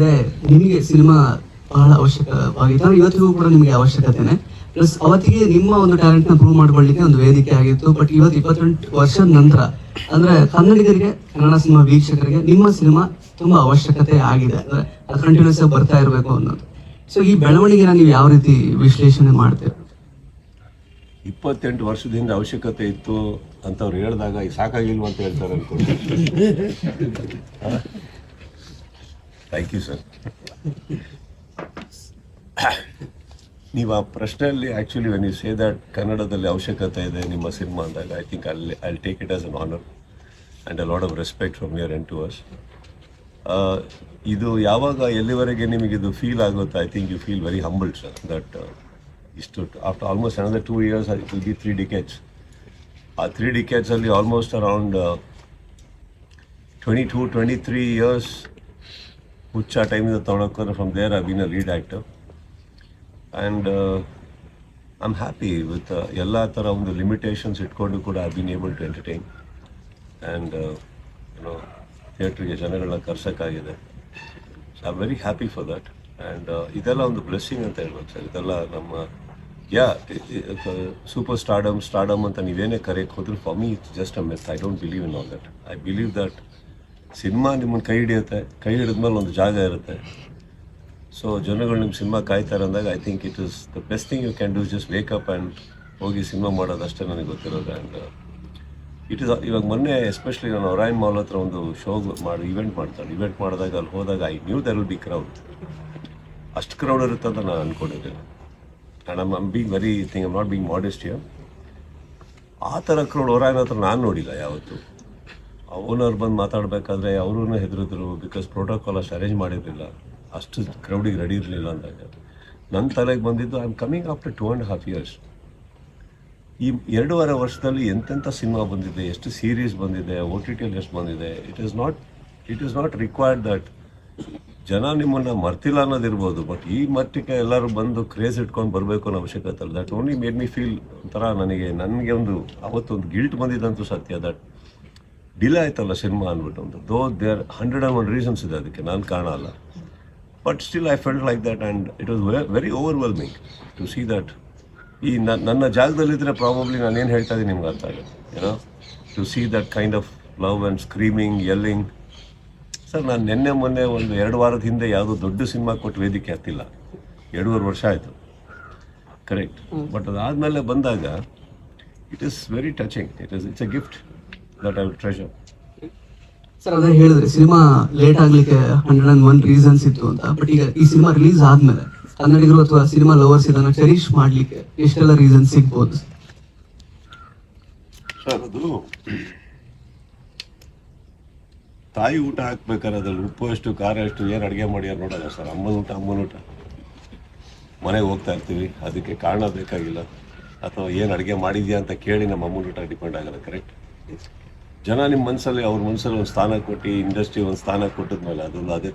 ಹಿಂದೆ ನಿಮಗೆ ಸಿನಿಮಾ ಬಹಳ ಅವಶ್ಯಕವಾಗಿತ್ತು ಅಂದ್ರೆ ಇವತ್ತಿಗೂ ಕೂಡ ನಿಮಗೆ ಅವಶ್ಯಕತೆನೆ. ಪ್ಲಸ್ ಅವತ್ತಿಗೆ ನಿಮ್ಮ ಒಂದು ಟ್ಯಾಲೆಂಟ್ನ ಪ್ರೂವ್ ಮಾಡ್ಕೊಳ್ಳಿಕ್ಕೆ ಒಂದು ವೇದಿಕೆ ಆಗಿತ್ತು. ಬಟ್ ಇವತ್ತು ಇಪ್ಪತ್ತೆಂಟು ವರ್ಷದ ನಂತರ ಅಂದ್ರೆ ಕನ್ನಡಿಗರಿಗೆ ಕನ್ನಡ ಸಿನಿಮಾ ವೀಕ್ಷಕರಿಗೆ ನಿಮ್ಮ ಸಿನಿಮಾ ತುಂಬಾ ಅವಶ್ಯಕತೆ ಆಗಿದೆ. ಅಂದ್ರೆ ಅದು ಕಂಟಿನ್ಯೂಸ್ ಆಗಿ ಬರ್ತಾ ಇರಬೇಕು ಅನ್ನೋದು. ಸೊ ಈ ಬೆಳವಣಿಗೆನ ನೀವು ಯಾವ ರೀತಿ ವಿಶ್ಲೇಷಣೆ ಮಾಡ್ತೀರ? ಇಪ್ಪತ್ತೆಂಟು ವರ್ಷದಿಂದ ಅವಶ್ಯಕತೆ ಇತ್ತು ಅಂತ ಅವ್ರು ಹೇಳಿದಾಗ ಸಾಕಾಗಿಲ್ವಾ ಸಾಕಾಗಿಲ್ವ? ಅಂತ ಹೇಳ್ತಾರೆ ಅನ್ಕೊಂಡು. ಥ್ಯಾಂಕ್ ಯು ಸರ್ ನೀವು ಆ ಪ್ರಶ್ನೆಯಲ್ಲಿ actually when you say that ಕನ್ನಡದಲ್ಲಿ ಅವಶ್ಯಕತೆ ಇದೆ ನಿಮ್ಮ ಸಿನಿಮಾ ಅಂದಾಗ ಐ ಥಿಂಕ್ ಅಲ್ಲಿ I take it as an honour and a lot of respect from your end to ours ಇದು ಯಾವಾಗ, ಎಲ್ಲಿವರೆಗೆ ನಿಮಗೆ ಇದು ಫೀಲ್ ಆಗುತ್ತೆ? I think you feel very humbled sir that ಇಷ್ಟು after almost another two years it will be three decades ಆ three ಡಿಕೆಟ್ಸಲ್ಲಿ almost around twenty two twenty three years ಹುಚ್ಚ ಟೈಮಿಂದ ತೊಗೊಳಕ್ಕೋದ್ರೆ from there I been a lead actor and I am happy with ಎಲ್ಲ ಥರ ಒಂದು limitations ಇಟ್ಕೊಂಡು ಕೂಡ I been able to entertain and ಏನೋ ಥಿಯೇಟ್ರಿಗೆ ಜನಗಳನ್ನ ಕರ್ಸೋಕ್ಕಾಗಿದೆ. I very happy for that and ಇದೆಲ್ಲ ಒಂದು ಬ್ಲೆಸ್ಸಿಂಗ್ ಅಂತ ಹೇಳ್ಬೋದು ಸರ್. ಇದೆಲ್ಲ ನಮ್ಮ, ಯಾ ಸೂಪರ್ ಸ್ಟಾರ್ಡಮ್ ಸ್ಟಾರ್ಡಮ್ ಅಂತ ನೀವೇನೇ ಕರೆಯಕ್ಕೆ ಹೋದ್ರೆ for me it's just a myth I don't believe in all that I believe that cinema ನಿಮ್ಮನ್ನು ಕೈ ಹಿಡಿಯುತ್ತೆ, ಕೈ ಹಿಡಿದ್ಮೇಲೆ ಒಂದು ಜಾಗ ಇರುತ್ತೆ. ಸೊ ಜನಗಳು ನಿಮ್ಮ ಸಿನಿಮಾ ಕಾಯ್ತಾರೆ ಅಂದಾಗ I think it is the best thing you can do just wake up and ಹೋಗಿ ಸಿನಿಮಾ ಮಾಡೋದು ಅಷ್ಟೇ ನನಗೆ ಗೊತ್ತಿರೋದು. ಆ್ಯಂಡ್ ಇಟ್ ಇಸ್ ಇವಾಗ ಮೊನ್ನೆ ಎಸ್ಪೆಷಲಿ ನಾನು ಒರಾಯನ್ ಮಾಲ್ ಹತ್ರ ಒಂದು ಶೋ ಮಾಡಿ ಇವೆಂಟ್ ಮಾಡ್ತಾರೆ. ಇವೆಂಟ್ ಮಾಡಿದಾಗ ಅಲ್ಲಿ ಹೋದಾಗ I knew there will be crowd ಅಷ್ಟು ಕ್ರೌಡ್ ಇರುತ್ತೆ ಅಂತ ನಾನು ಅಂದ್ಕೊಂಡಿದ್ದೇನೆ and I'm I'm being very thing I'm not being modest you ಆ ಥರ ಕ್ರೌಡ್ ಒರಾಯನ್ ಹತ್ರ ನಾನು ನೋಡಿಲ್ಲ ಯಾವತ್ತು. ಓನರ್ ಬಂದು ಮಾತಾಡಬೇಕಾದ್ರೆ ಅವರೂ ಹೆದರಿದ್ರು ಬಿಕಾಸ್ ಪ್ರೋಟೋಕಾಲ್ ಅಷ್ಟು ಅರೇಂಜ್ ಮಾಡಿರಲಿಲ್ಲ. ಅಷ್ಟು ಕ್ರೌಡಿಗೆ ರೆಡಿ ಇರಲಿಲ್ಲ ಅಂದಾಗ. ನನ್ನ ತಲೆಗೆ ಬಂದಿದ್ದು I am coming after two and half years ಈ ಎರಡೂವರೆ ವರ್ಷದಲ್ಲಿ ಎಂತೆಂಥ ಸಿನಿಮಾ ಬಂದಿದೆ, ಎಷ್ಟು ಸೀರೀಸ್ ಬಂದಿದೆ ಓ ಟಿ ಟಿಯಲ್ಲಿ ಎಷ್ಟು ಬಂದಿದೆ it is not it is not required that ಜನ ನಿಮ್ಮನ್ನು ಮರ್ತಿಲ್ಲ ಅನ್ನೋದಿರ್ಬೋದು ಬಟ್ ಈ ಮಟ್ಟಿಗೆ ಎಲ್ಲರೂ ಬಂದು ಕ್ರೇಜ್ ಇಟ್ಕೊಂಡು ಬರಬೇಕು ಅನ್ನೋ ಅವಶ್ಯಕತೆ ಇಲ್ಲ. That only made me feel ಒಂಥರ ನನಗೆ ನನಗೆ ಒಂದು, ಅವತ್ತೊಂದು ಗಿಲ್ಟ್ ಬಂದಿದ್ದಂತೂ ಸತ್ಯ. ದಟ್ ಡಿಲೇ ಆಯ್ತಲ್ಲ ಸಿನಿಮಾ ಅಂದ್ಬಿಟ್ಟು ಒಂದು though there hundred and one reasons ಇದೆ ಅದಕ್ಕೆ ನಾನು ಕಾರಣ ಅಲ್ಲ. But still I felt like that and it was very overwhelming to see that ಈ ನನ್ನ ಜಾಗದಲ್ಲಿದ್ದರೆ ಪ್ರಾಬಬ್ಲಿ ನಾನು ಏನು ಹೇಳ್ತಾ ಇದ್ದೀನಿ ನಿಮ್ಗೆ ಅರ್ಥ ಆಗುತ್ತೆ ಏನೋ to see that kind of love and screaming yelling sir ನಾನು ನಿನ್ನೆ ಮೊನ್ನೆ ಒಂದು ಎರಡು ವಾರದ ಹಿಂದೆ ಯಾವುದೋ ದೊಡ್ಡ ಸಿನಿಮಾ ಕೊಟ್ಟು ವೇದಿಕೆ ಹತ್ತಿಲ್ಲ. ಎರಡೂವರೆ ವರ್ಷ ಆಯಿತು. ಕರೆಕ್ಟ್ ಬಟ್ ಅದಾದಮೇಲೆ ಬಂದಾಗ it is very touching it is it's a gift that I will treasure sir ಅದೇ ಹೇಳಿದ್ರೆ ಸಿನಿಮಾ ಲೇಟ್ ಆಗ್ಲಿಕ್ಕೆ ಹಂಡ್ರೆಡ್ ಅಂಡ್ ಒನ್ ರೀಸನ್ಸ್ ಇತ್ತು ಅಂತ. ಬಟ್ ಈಗ ಈ ಸಿನಿಮಾ ರಿಲೀಸ್ ಆದ್ಮೇಲೆ ಕನ್ನಡಿಗರು ಅಥವಾ ಸಿನಿಮಾ ಲವರ್ಸ್ ಇದನ್ನ ಚೆರಿಶ್ ಮಾಡ್ಲಿಕ್ಕೆ ಎಷ್ಟೆಲ್ಲ ರೀಸನ್ ಸಿಗ್ಬೋದು? ಸರ್ ಅದು ತಾಯಿ ಊಟ ಹಾಕ್ಬೇಕಾದ್ರೆ ಅದ್ರಲ್ಲಿ ಉಪ್ಪು ಎಷ್ಟು ಖಾರ ಎಷ್ಟು ಏನು ಅಡುಗೆ ಮಾಡ್ಯಾರ ನೋಡಲ್ಲ ಸರ್ ಅಮ್ಮನ ಊಟ ಅಮ್ಮನ ಊಟ. ಮನೆಗೆ ಹೋಗ್ತಾ ಇರ್ತೀವಿ ಅದಕ್ಕೆ ಕಾರಣ ಬೇಕಾಗಿಲ್ಲ. ಅಥವಾ ಏನು ಅಡುಗೆ ಮಾಡಿದ್ಯಾ ಅಂತ ಕೇಳಿ ನಮ್ಮ ಅಮ್ಮನ ಊಟ ಡಿಪೆಂಡ್ ಆಗಲ್ಲ ಕರೆಕ್ಟ್ ಜನ ನಿಮ್ಮ ಮನಸ್ಸಲ್ಲಿ ಅವ್ರ ಮನಸ್ಸಲ್ಲಿ ಒಂದು ಸ್ಥಾನ ಕೊಟ್ಟು ಇಂಡಸ್ಟ್ರಿ ಒಂದು ಸ್ಥಾನ ಕೊಟ್ಟಿದ್ಮೇಲೆ ಅದೊಂದು ಅದೇ